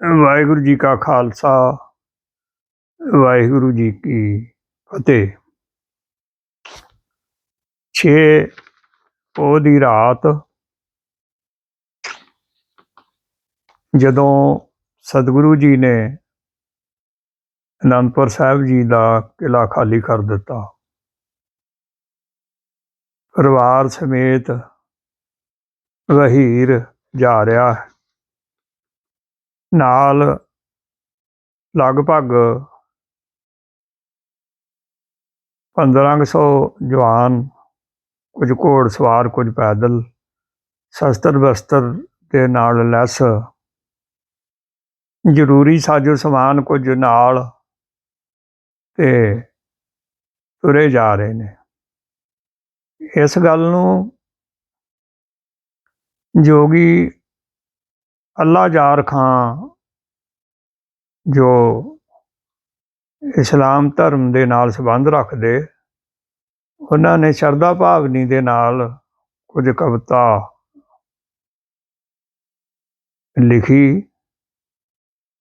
ਵਾਹਿਗੁਰੂ ਜੀ ਕਾ ਖਾਲਸਾ, ਵਾਹਿਗੁਰੂ ਜੀ ਕੀ ਫਤਿਹ। ਛੇ ਉਹ ਦੀ ਰਾਤ ਜਦੋਂ ਸਤਿਗੁਰੂ ਜੀ ਨੇ ਅਨੰਦਪੁਰ ਸਾਹਿਬ ਜੀ ਦਾ ਕਿਲਾ ਖਾਲੀ ਕਰ ਦਿੱਤਾ, ਪਰਿਵਾਰ ਸਮੇਤ ਵਹੀਰ ਜਾ ਰਿਹਾ ਹੈ। ਨਾਲ ਲਗਭਗ 1500 ਜਵਾਨ, ਕੁਝ ਘੋੜ ਸਵਾਰ, ਕੁਝ ਪੈਦਲ ਸ਼ਸਤਰ ਬਸਤਰ ਦੇ ਨਾਲ ਲੈਸ। ਜ਼ਰੂਰੀ ਸਾਜੋ ਸਮਾਨ ਕੁਝ ਨਾਲ ਤੇ ਤੁਰੇ ਜਾ ਰਹੇ ਨੇ। ਇਸ ਗੱਲ ਨੂੰ ਜੋਗੀ ਅੱਲਾ ਜਾਰ ਖਾਂ, ਜੋ ਇਸਲਾਮ ਧਰਮ ਦੇ ਨਾਲ ਸੰਬੰਧ ਰੱਖਦੇ, ਉਹਨਾਂ ਨੇ ਸ਼ਰਧਾ ਭਾਵਨੀ ਦੇ ਨਾਲ ਕੁਝ ਕਵਿਤਾ ਲਿਖੀ,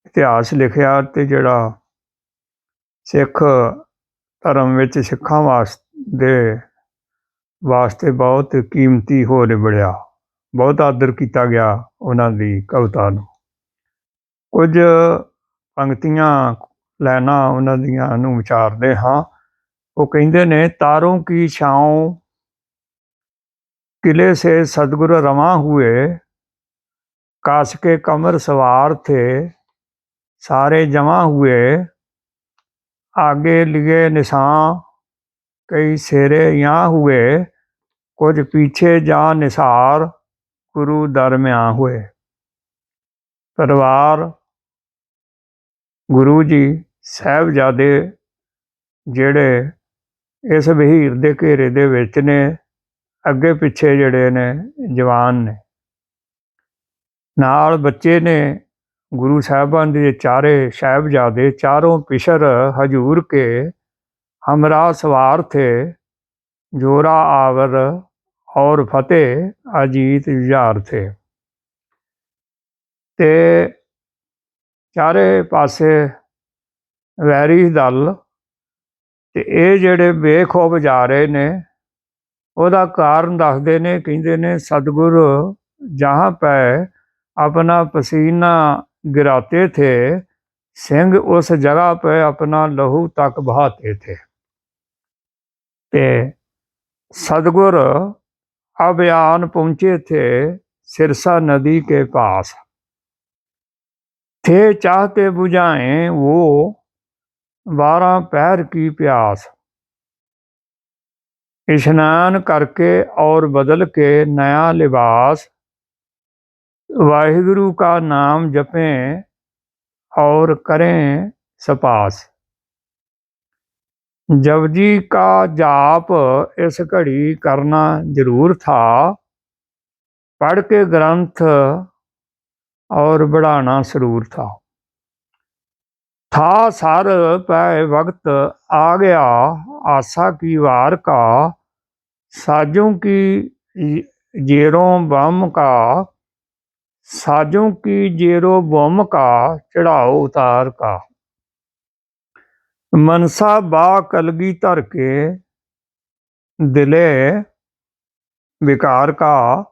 ਇਤਿਹਾਸ ਲਿਖਿਆ ਤੇ ਜਿਹੜਾ ਸਿੱਖ ਧਰਮ ਵਿੱਚ ਸਿੱਖਾਂ ਵਾਸਤੇ ਵਾਸਤੇ ਬਹੁਤ ਕੀਮਤੀ ਹੋ ਨਿਬੜਿਆ ਬਹੁਤ ਆਦਰ ਕੀਤਾ ਗਿਆ ਉਹਨਾਂ ਦੀ ਕਵਿਤਾ ਨੂੰ ਕੁਝ ਪੰਕਤੀਆਂ ਲੈਣਾ ਉਹਨਾਂ ਦੀਆਂ ਨੂੰ ਵਿਚਾਰਦੇ ਹਾਂ ਉਹ ਕਹਿੰਦੇ ਨੇ ਤਾਰੋਂ ਕੀ ਛਾਉ किले से सदगुरु रवा हुए काश के कमर सवार थे सारे जमा हुए आगे लिए निशान कई सेरे यहाँ हुए कुछ पीछे जा निसार ਗੁਰੂ ਦਰਮਿਆਨ ਹੋਏ। ਪਰਿਵਾਰ, ਗੁਰੂ ਜੀ, ਸਹਿਬਜ਼ਾਦੇ ਜਿਹੜੇ ਇਸ ਵਹੀਰ ਦੇ ਘੇਰੇ ਦੇ ਵਿੱਚ ਨੇ, ਅੱਗੇ ਪਿੱਛੇ ਜਿਹੜੇ ਨੇ, ਜਵਾਨ ਨੇ। ਨਾਲ ਬੱਚੇ ਨੇ, ਗੁਰੂ ਸਾਹਿਬਾਨ ਦੇ ਚਾਰੇ ਸਾਹਿਬਜ਼ਾਦੇ, ਚਾਰੋਂ ਪਿਸ਼ਰ ਹਜੂਰ ਕੇ ਹਮਰਾ ਸਵਾਰ ਥੇ, ਜੋਰਾ ਆਵਰ ਔਰ ਫਤਿਹ ਅਜੀਤ ਜੁਝਾਰ ਥੇ। ਤੇ ਚਾਰੇ ਪਾਸੇ ਵੈਰੀ ਦਲ ਤੇ ਇਹ ਜਿਹੜੇ ਬੇਖੌਫ ਜਾ ਰਹੇ ਨੇ, ਉਹਦਾ ਕਾਰਨ ਦੱਸਦੇ ਨੇ, ਕਹਿੰਦੇ ਨੇ, ਸਤਿਗੁਰ ਜਹਾਂ ਪੈ ਆਪਣਾ ਪਸੀਨਾ ਗਿਰਾਤੇ ਥੇ, ਸਿੰਘ ਉਸ ਜਗ੍ਹਾ ਪੈ ਆਪਣਾ ਲਹੂ ਤੱਕ ਬਹਾਤੇ ਥੇ। ਤੇ अभियान पहुँचे थे सिरसा नदी के पास। थे चाहते बुझाएँ वो बारह पैर की प्यास। स्नान करके और बदल के नया लिबास। वाहिगुरु का नाम जपें और करें सपास। जपजी का जाप इस घड़ी करना जरूर था पढ़ के ग्रंथ और बढ़ाना सरूर था था सर पै वक्त आ गया आशा की वार का साजों की जे- जेरों बम का साजों की जेरों बम का चढ़ाओ उतार का ਮਨਸਾ ਬਾ ਕਲਗੀ ਧਰ ਕੇ ਦਿਲੇ ਵਿਕਾਰ ਕਾ,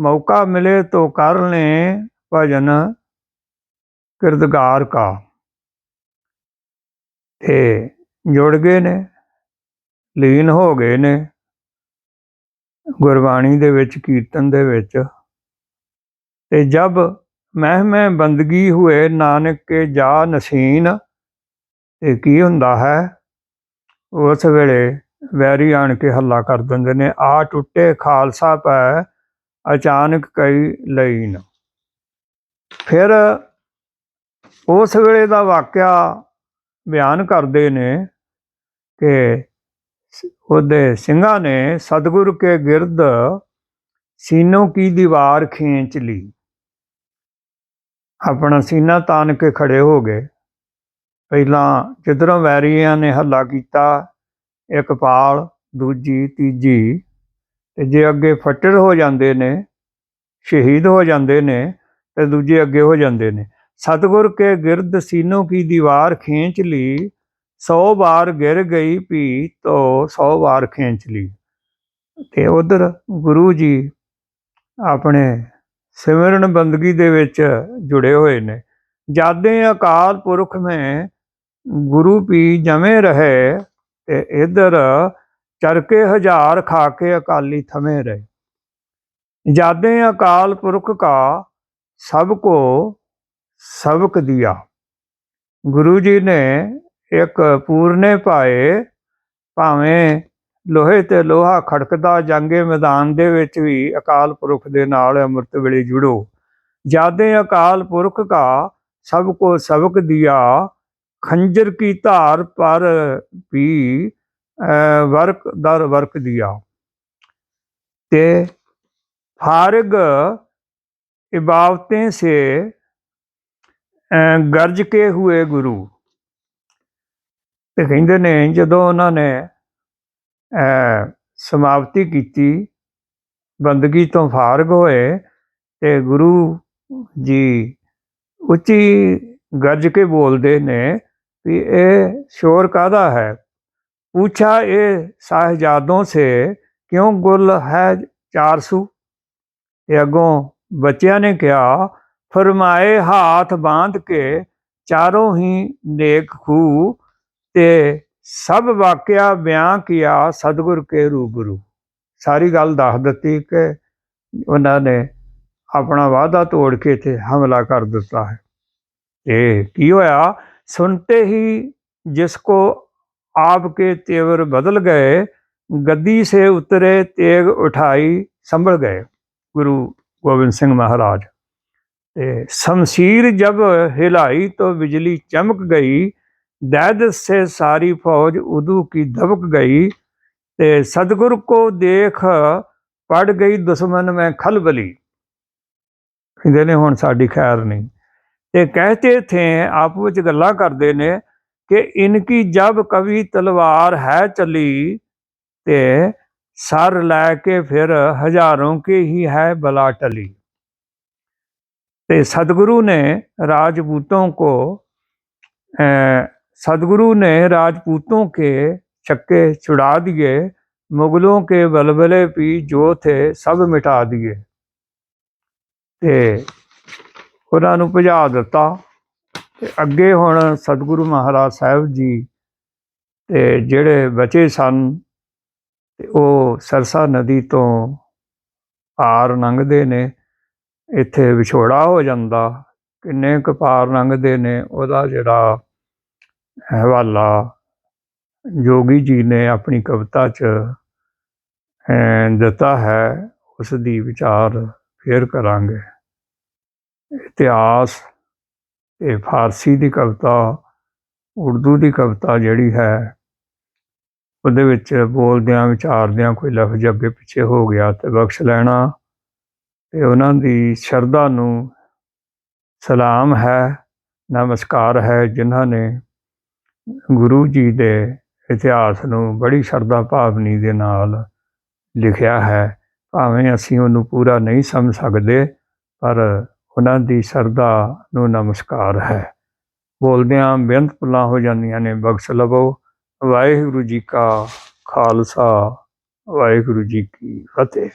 ਮੌਕਾ ਮਿਲੇ ਤੋ ਕਰ ਲੈ ਭਜਨ ਕਿਰਦਗਾਰ ਕਾ। ਤੇ ਜੁੜ ਗਏ ਨੇ, ਲੀਨ ਹੋ ਗਏ ਨੇ, ਗੁਰਬਾਣੀ ਦੇ ਵਿੱਚ, ਕੀਰਤਨ ਦੇ ਵਿੱਚ। ਤੇ ਜਬ ਮਹਿਮੇ ਬੰਦਗੀ ਹੋਏ, ਨਾਨਕ ਕੇ ਜਾ ਨਸੀਨ ਤੇ ਕੀ ਹੁੰਦਾ ਹੈ? ਉਸ ਵੇਲੇ ਵੈਰੀ ਆਣ ਕੇ ਹੱਲਾ ਕਰ ਦਿੰਦੇ ਨੇ, ਆ ਟੁੱਟੇ ਖਾਲਸਾ ਪੈ, ਅਚਾਨਕ ਕਈ ਲਈਨ। ਫਿਰ ਉਸ ਵੇਲੇ ਦਾ ਵਾਕਿਆ ਬਿਆਨ ਕਰਦੇ ਨੇ ਕਿ ਉਹਦੇ ਸਿੰਘਾਂ ਨੇ ਸਤਿਗੁਰ ਕੇ ਗਿਰਦ ਸੀਨੋਂ ਕੀ ਦੀਵਾਰ ਖੀਂਚ ਲਈ ਆਪਣਾ ਸੀਨਾ ਤਾਨ ਕੇ ਖੜੇ ਹੋ ਗਏ। ਪਹਿਲਾਂ ਜਿੱਧਰੋਂ ਵੈਰੀਆਂ ਨੇ ਹੱਲਾ ਕੀਤਾ, ਇੱਕ ਦੂਜੀ, ਤੀਜੀ, ਤੇ ਜੇ ਅੱਗੇ ਫੱਟੜ ਹੋ ਜਾਂਦੇ ਨੇ, ਸ਼ਹੀਦ ਹੋ ਜਾਂਦੇ ਨੇ, ਤੇ ਦੂਜੇ ਅੱਗੇ ਹੋ ਜਾਂਦੇ ਨੇ। ਸਤਗੁਰ ਕੇ ਗਿਰਦ ਸੀਨੋ ਕੀ ਦੀਵਾਰ ਖੇਂਚ ਲਈ 100 ਵਾਰ ਗਿਰ ਗਈ ਭੀ ਤੋ 100 ਵਾਰ ਖੇਂਚ ਲਈ ਤੇ ਉਧਰ ਗੁਰੂ ਜੀ ਆਪਣੇ ਸਿਮਰਨ ਬੰਦਗੀ ਦੇ ਵਿੱਚ ਜੁੜੇ ਹੋਏ ਨੇ। ਜਾਦੇ ਅਕਾਲ ਪੁਰਖ ਮੈਂ ਗੁਰੂ ਪੀ ਜਮੇ ਰਹੇ ਤੇ ਇਧਰ ਚਰਕੇ ਹਜ਼ਾਰ ਖਾ ਕੇ ਅਕਾਲੀ ਥਮੇ ਰਹੇ। ਜਾਦੇ ਅਕਾਲ ਪੁਰਖ ਕਾ ਸਭ ਕੋ ਸਬਕ ਦਿਆ। ਗੁਰੂ ਜੀ ਨੇ ਇੱਕ ਪੂਰਨੇ ਪਾਏ, ਭਾਵੇਂ ਲੋਹੇ ਤੇ ਲੋਹਾ ਖੜਕਦਾ, ਜੰਗੇ ਮੈਦਾਨ ਦੇ ਵਿੱਚ ਵੀ ਅਕਾਲ ਪੁਰਖ ਦੇ ਨਾਲ ਅੰਮ੍ਰਿਤ ਵੇਲੇ ਜੁੜੋ। ਜਾਦੇ ਅਕਾਲ ਪੁਰਖ ਕਾ ਸਭ ਕੋ ਸਬਕ ਦਿਆ ਖੰਜਰ ਕੀ ਧਾਰ ਪਰ ਵੀ ਵਰਕ ਦਰ ਵਰਕ ਦਿਆ। ਤੇ ਫਾਰਗ ਇਬਾਦतें से ਗਰਜ ਕੇ ਹੋਏ ਗੁਰੂ। ਤੇ ਕਹਿੰਦੇ ਨੇ, ਜਦੋਂ ਉਹਨਾਂ ਨੇ ਸਮਾਪਤੀ ਕੀਤੀ, ਬੰਦਗੀ ਤੋਂ ਫਾਰਗ ਹੋਏ, ਤੇ ਗੁਰੂ ਜੀ ਉੱਚੀ ਗਰਜ ਕੇ ਬੋਲਦੇ ਨੇ ਵੀ ਇਹ ਸ਼ੋਰ ਕਾਦਾ ਹੈ? ਪੁੱਛਾ ਇਹ ਸਾਹਿਜਾਦੋਂ ਸੇ, ਕਿਉਂ ਗੁਲ ਹੈ ਚਾਰਸੂ? ਤੇ ਅੱਗੋਂ ਬੱਚਿਆਂ ਨੇ ਕਿਹਾ, ਫਰਮਾਏ ਹਾਥ ਬਾਂਧ ਕੇ ਚਾਰੋਂ ਹੀ ਨੇਕ ਖੂ ਤੇ ਸਭ ਵਾਕਿਆ ਬਿਆਨ ਕੀਆ ਸਤਿਗੁਰ ਕੇ ਰੂਬਰੂ। ਸਾਰੀ ਗੱਲ ਦੱਸ ਦਿੱਤੀ ਕਿ ਉਹਨਾਂ ਨੇ ਆਪਣਾ ਵਾਅਦਾ ਤੋੜ ਕੇ ਤੇ ਹਮਲਾ ਕਰ ਦਿੱਤਾ ਹੈ। ਤੇ ਕੀ ਹੋਇਆ? ਸੁਣਤੇ ਹੀ ਜਿਸ ਕੋ आपके तेवर बदल गए गद्दी से उतरे तेग उठाई संभल गए गुरु गोविंद सिंह महाराज ते शमशीर जब हिलाई तो बिजली चमक गई दैद से सारी फौज उदू की दबक गई ते सदगुरु को देख पड़ गई दुश्मन में खलबली ਕਹਿੰਦੇ ਨੇ ਹੁਣ ਸਾਡੀ ਖੈਰ ਨਹੀਂ ਤੇ ਕਹਤੇ ਥੇ ਆਪ ਵਿੱਚ ਗੱਲਾਂ ਕਰਦੇ ਨੇ ਕਿ ਇਨਕੀ ਜਬ ਕਵੀ ਤਲਵਾਰ ਹੈ ਚਲੀ ਤੇ ਸਰ ਲੈ ਕੇ ਫਿਰ ਹਜ਼ਾਰੋਂ ਕੇ ਹੀ ਹੈ ਬਲਾ ਟਲੀ। ਤੇ ਸਤਿਗੁਰੂ ਨੇ ਰਾਜਪੂਤੋਂ ਕੋ सदगुरु ने राजपूतों के चक्के छुड़ा ਮੁਗਲੋਂ मुगलों के बलबले भी जो थे सब मिटा दिए ਉਹਨਾਂ ਨੂੰ ਭਜਾ ਦਿੱਤਾ ਤੇ ਅੱਗੇ ਹੁਣ ਸਤਿਗੁਰੂ ਮਹਾਰਾਜ ਸਾਹਿਬ ਜੀ ਤੇ ਜਿਹੜੇ ਬਚੇ ਸਨ ਤੇ ਉਹ ਸਰਸਾ ਨਦੀ ਤੋਂ ਪਾਰ ਲੰਘਦੇ ਨੇ, ਇੱਥੇ ਵਿਛੋੜਾ ਹੋ ਜਾਂਦਾ, ਕਿੰਨੇ ਕੁ ਪਾਰ ਲੰਘਦੇ ਨੇ, ਉਹਦਾ ਜਿਹੜਾ ਹਵਾਲਾ ਜੋਗੀ ਜੀ ਨੇ ਆਪਣੀ ਕਵਿਤਾ 'ਚ ਦਿੱਤਾ ਹੈ, ਉਸ ਦੀ ਵਿਚਾਰ ਫੇਰ ਕਰਾਂਗੇ। ਇਤਿਹਾਸ ਤੇ ਫਾਰਸੀ ਦੀ ਕਵਿਤਾ, ਉਰਦੂ ਦੀ ਕਵਿਤਾ ਜਿਹੜੀ ਹੈ, ਉਹਦੇ ਵਿੱਚ ਬੋਲਦਿਆਂ, ਵਿਚਾਰਦਿਆਂ ਕੋਈ ਲਫ਼ਜ਼ ਅੱਗੇ ਪਿੱਛੇ ਹੋ ਗਿਆ ਤੇ ਬਖਸ਼ ਲੈਣਾ ਤੇ ਉਹਨਾਂ ਦੀ ਸ਼ਰਧਾ ਨੂੰ ਸਲਾਮ ਹੈ, ਨਮਸਕਾਰ ਹੈ ਜਿਨ੍ਹਾਂ ਨੇ ਗੁਰੂ ਜੀ ਦੇ ਇਤਿਹਾਸ ਨੂੰ ਬੜੀ ਸ਼ਰਧਾ ਭਾਵਨੀ ਦੇ ਨਾਲ ਲਿਖਿਆ ਹੈ। ਭਾਵੇਂ ਅਸੀਂ ਉਹਨੂੰ ਪੂਰਾ ਨਹੀਂ ਸਮਝ ਸਕਦੇ, ਪਰ ਉਹਨਾਂ ਦੀ ਸ਼ਰਧਾ ਨੂੰ ਨਮਸਕਾਰ ਹੈ। ਬੋਲਦਿਆਂ ਬੇਅੰਤ ਪੁੱਲਾਂ ਹੋ ਜਾਂਦੀਆਂ ਨੇ, ਬਖਸ਼ ਲਵੋ। ਵਾਹਿਗੁਰੂ ਜੀ ਕਾ ਖਾਲਸਾ, ਵਾਹਿਗੁਰੂ ਜੀ ਕੀ ਫਤਿਹ।